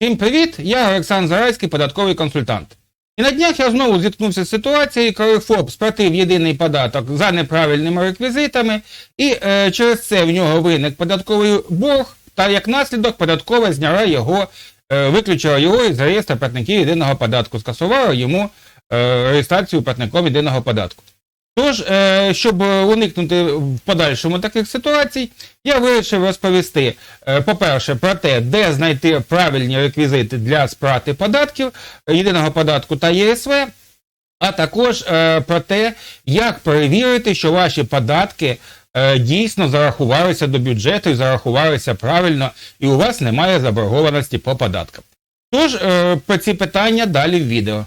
Всім привіт! Я Олександр Зарайський, податковий консультант. І на днях я знову зіткнувся з ситуацією, коли ФОП сплатив єдиний податок за неправильними реквізитами, і е, через це в нього виник податковий борг, та як наслідок податкова зняла його, е, виключила його із реєстру платників єдиного податку, скасувала йому е, реєстрацію платником єдиного податку. Тож, е, щоб уникнути в подальшому таких ситуацій, я вирішив розповісти, е, по-перше, про те, де знайти правильні реквізити для сплати податків, єдиного податку та ЄСВ, а також е, про те, як перевірити, що ваші податки дійсно зарахувалися до бюджету і зарахувалися правильно, і у вас немає заборгованості по податкам. Тож, про ці питання далі в відео.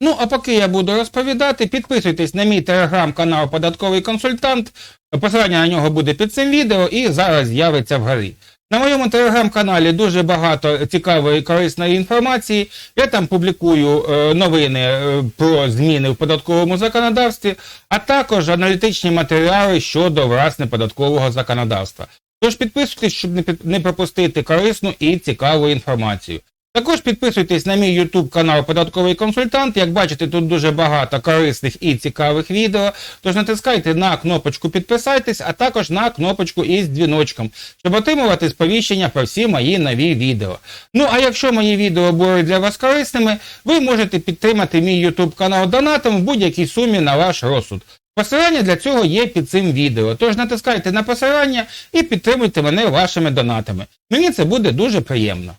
Ну, а поки я буду розповідати, підписуйтесь на мій телеграм-канал Податковий консультант. Посилання на нього буде під цим відео і зараз з'явиться вгорі. На моєму телеграм-каналі дуже багато цікавої і корисної інформації. Я там публікую е, новини е, про зміни в податковому законодавстві, а також аналітичні матеріали щодо власне податкового законодавства. Тож підписуйтесь, щоб не пропустити корисну і цікаву інформацію. Також підписуйтесь на мій YouTube канал Податковий консультант. Як бачите, тут дуже багато корисних і цікавих відео. Тож натискайте на кнопочку підписайтесь, а також на кнопочку із дзвіночком, щоб отримувати сповіщення про всі мої нові відео. Ну а якщо мої відео були для вас корисними, ви можете підтримати мій YouTube канал донатом в будь-якій сумі на ваш розсуд. Посилання для цього є під цим відео. Тож натискайте на посилання і підтримуйте мене вашими донатами. Мені це буде дуже приємно.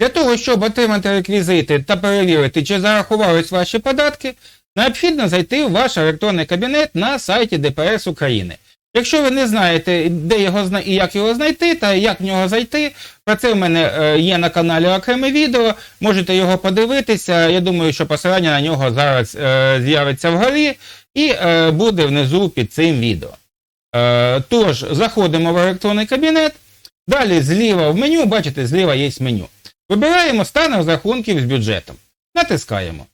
Для того, щоб отримати реквізити та перевірити, чи зарахувались ваші податки, необхідно зайти в ваш електронний кабінет на сайті ДПС України. Якщо ви не знаєте, де його і як його знайти, та як в нього зайти, про це в мене е, є на каналі окреме відео, можете його подивитися. Я думаю, що посилання на нього зараз е, з'явиться вгорі і е, буде внизу під цим відео. Е, тож, заходимо в електронний кабінет. Далі зліва в меню, бачите, зліва є меню. Вибираємо стан розрахунків з бюджетом. Натискаємо.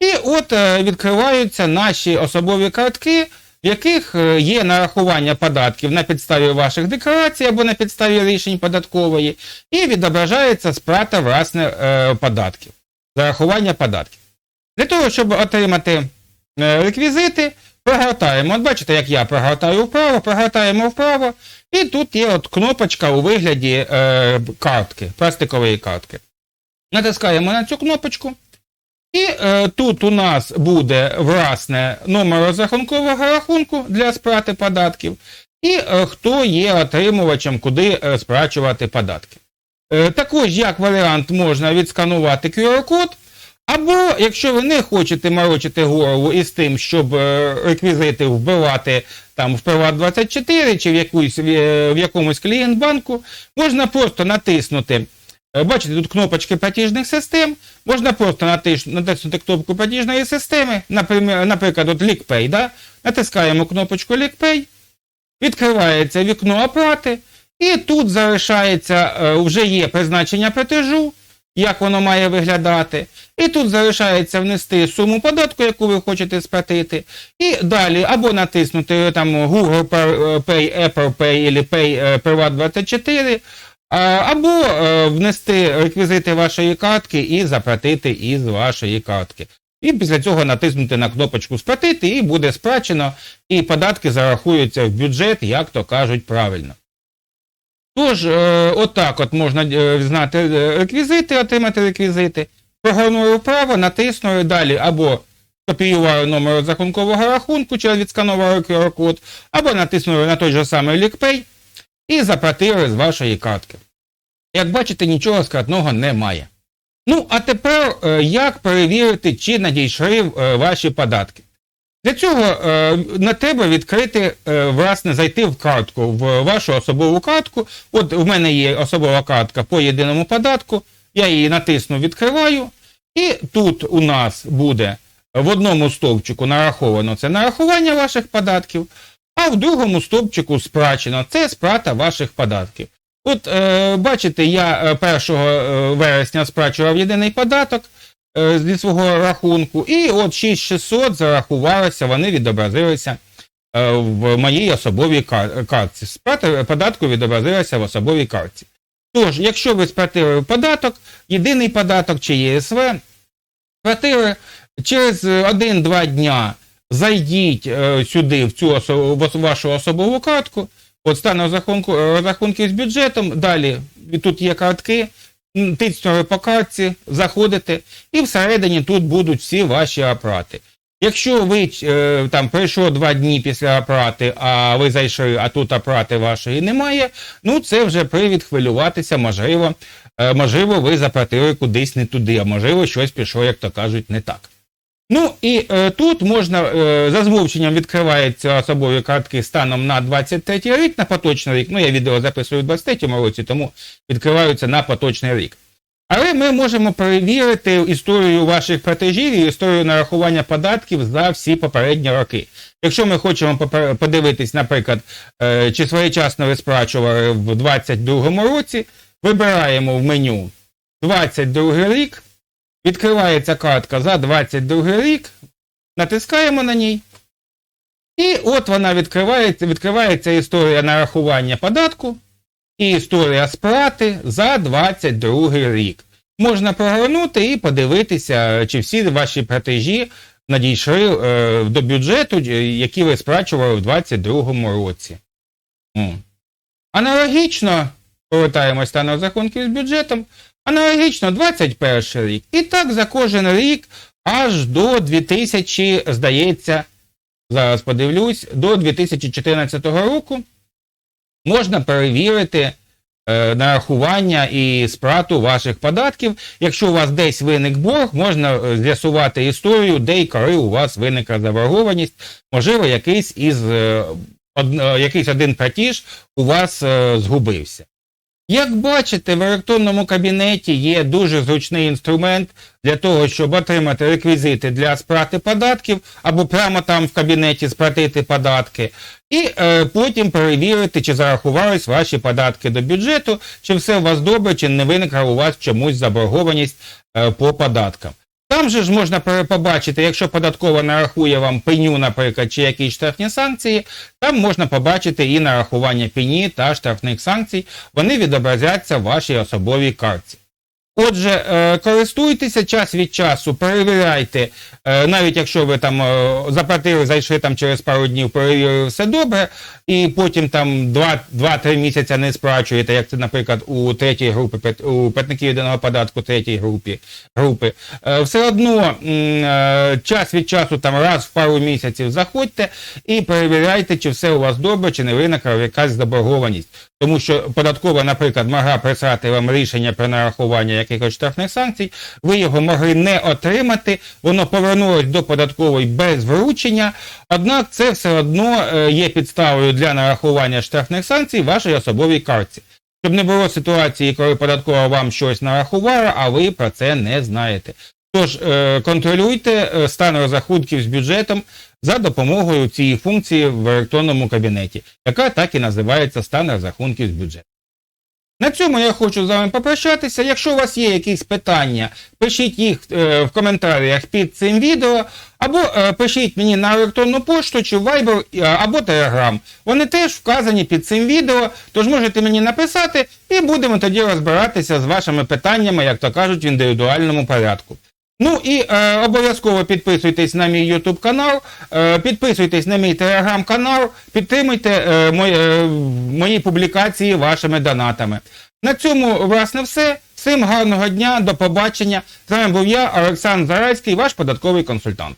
І от е, відкриваються наші особові картки, в яких е, є нарахування податків на підставі ваших декларацій або на підставі рішень податкової, і відображається сплата власне е, податків, зарахування податків. Для того, щоб отримати реквізити, прогортаємо. От бачите, як я прогортаю вправо, прогортаємо вправо, і тут є от кнопочка у вигляді е, картки, пластикової картки. Натискаємо на цю кнопочку. І е, тут у нас буде власне номер розрахункового рахунку для сплати податків, і е, хто є отримувачем, куди е, сплачувати податки. Е, також, як варіант, можна відсканувати QR-код, або, якщо ви не хочете морочити голову із тим, щоб е, реквізити вбивати там в Приват24 чи в, якусь, в, е, якомусь клієнт-банку, можна просто натиснути. е, Бачите, тут кнопочки платіжних систем. Можна просто натиснути кнопку платіжної системи, наприклад, от LickPay, да? натискаємо кнопочку LickPay, відкривається вікно оплати, і тут залишається, вже є призначення платежу, як воно має виглядати. І тут залишається внести суму податку, яку ви хочете сплатити. І далі або натиснути там Google Pay, Apple Pay або Pay е, Privat24, або е, внести реквізити вашої картки і заплатити із вашої картки. І після цього натиснути на кнопочку Сплатити, і буде сплачено, і податки зарахуються в бюджет, як то кажуть правильно. Тож, е, отак от можна е, знати е, реквізити, отримати реквізити. Прогорнули вправо, натиснули далі або копіювали номер розрахункового рахунку через відсканували QR-код, або натиснули на той же самий LickPay і заплатили з вашої картки. Як бачите, нічого складного немає. Ну, а тепер як перевірити, чи надійшли ваші податки? Для цього е, на треба відкрити, е, власне, зайти в картку, в вашу особову картку. От в мене є особова картка по єдиному податку. Я її натисну, відкриваю, і тут у нас буде в одному стовпчику нараховано це нарахування ваших податків, а в другому стовпчику сплачено це сплата ваших податків. От е, бачите, я е, 1 е, вересня сплачував єдиний податок е, зі свого рахунку, і от 6600 зарахувалося, вони відобразилися е, в моїй особовій кар- картці. Сплата податку відобразилася в особовій картці. Тож, якщо ви сплатили податок, єдиний податок чи ЄСВ, квартири через 1-2 дня зайдіть е, сюди, в цю в вашу особову картку, от стане розрахунки з бюджетом, далі тут є картки, м, тицьнули по карці заходите, і всередині тут будуть всі ваші апарати. Якщо ви е, там пройшло два дні після апарати, а ви зайшли, а тут апарати вашої немає, ну це вже привід хвилюватися, можливо, е, можливо, ви заплатили кудись не туди, а можливо, щось пішло, як то кажуть, не так. Ну і е, тут можна е, за змовченням відкриваються особові картки станом на 23 рік, на поточний рік. Ну, я відео записую у 23 році, тому відкриваються на поточний рік. Але ми можемо перевірити історію ваших платежів і історію нарахування податків за всі попередні роки. Якщо ми хочемо подивитись, наприклад, е, чи своєчасно ви сплачували в 2022 році, вибираємо в меню 22 рік, відкривається картка за 22 рік, натискаємо на ній. І от вона відкривається, відкривається історія нарахування податку і історія сплати за 22 рік. Можна прогорнути і подивитися, чи всі ваші платежі надійшли е, до бюджету, е, які ви сплачували в 2022 році. М. Аналогічно, повертаємось на розрахунки з бюджетом, аналогічно 21 рік. І так за кожен рік аж до 2000, здається, зараз подивлюсь, до 2014 року можна перевірити е, нарахування і сплату ваших податків. Якщо у вас десь виник борг, можна е, з'ясувати історію, де і коли у вас виникла заборгованість. Можливо, якийсь із е, од, е, якийсь один платіж у вас е, згубився. Як бачите, в електронному кабінеті є дуже зручний інструмент для того, щоб отримати реквізити для сплати податків, або прямо там в кабінеті сплатити податки, і е, потім перевірити, чи зарахувались ваші податки до бюджету, чи все у вас добре, чи не виникла у вас чомусь заборгованість е, по податкам. Там же ж можна побачити, якщо податкова нарахує вам пеню, наприклад, чи якісь штрафні санкції, там можна побачити і нарахування пені та штрафних санкцій, вони відобразяться в вашій особовій картці. Отже, е, користуйтеся час від часу, перевіряйте, е, навіть якщо ви там е, заплатили, зайшли там через пару днів, перевірили все добре, і потім там 2-3 місяці не сплачуєте, як це, наприклад, у третій групі, у платників єдиного податку третій групі, групи. Все одно час від часу, там раз в пару місяців заходьте і перевіряйте, чи все у вас добре, чи не виникла якась заборгованість. Тому що податкова, наприклад, могла прислати вам рішення про нарахування якихось штрафних санкцій, ви його могли не отримати, воно повернулось до податкової без вручення, однак це все одно е, є підставою для нарахування штрафних санкцій вашій особовій картці. Щоб не було ситуації, коли податкова вам щось нарахувала, а ви про це не знаєте. Тож е, контролюйте е, стан розрахунків з бюджетом за допомогою цієї функції в електронному кабінеті, яка так і називається стан розрахунків з бюджету. На цьому я хочу з вами попрощатися. Якщо у вас є якісь питання, пишіть їх е, в коментарях під цим відео, або е, пишіть мені на електронну пошту, чи Viber, е, або Telegram. Вони теж вказані під цим відео, тож можете мені написати, і будемо тоді розбиратися з вашими питаннями, як то кажуть, в індивідуальному порядку. Ну і е, обов'язково підписуйтесь на мій YouTube канал, е, підписуйтесь на мій телеграм канал, підтримуйте е, мої, е, мої публікації вашими донатами. На цьому, власне, все. Всім гарного дня, до побачення. З вами був я, Олександр Зарайський, ваш податковий консультант.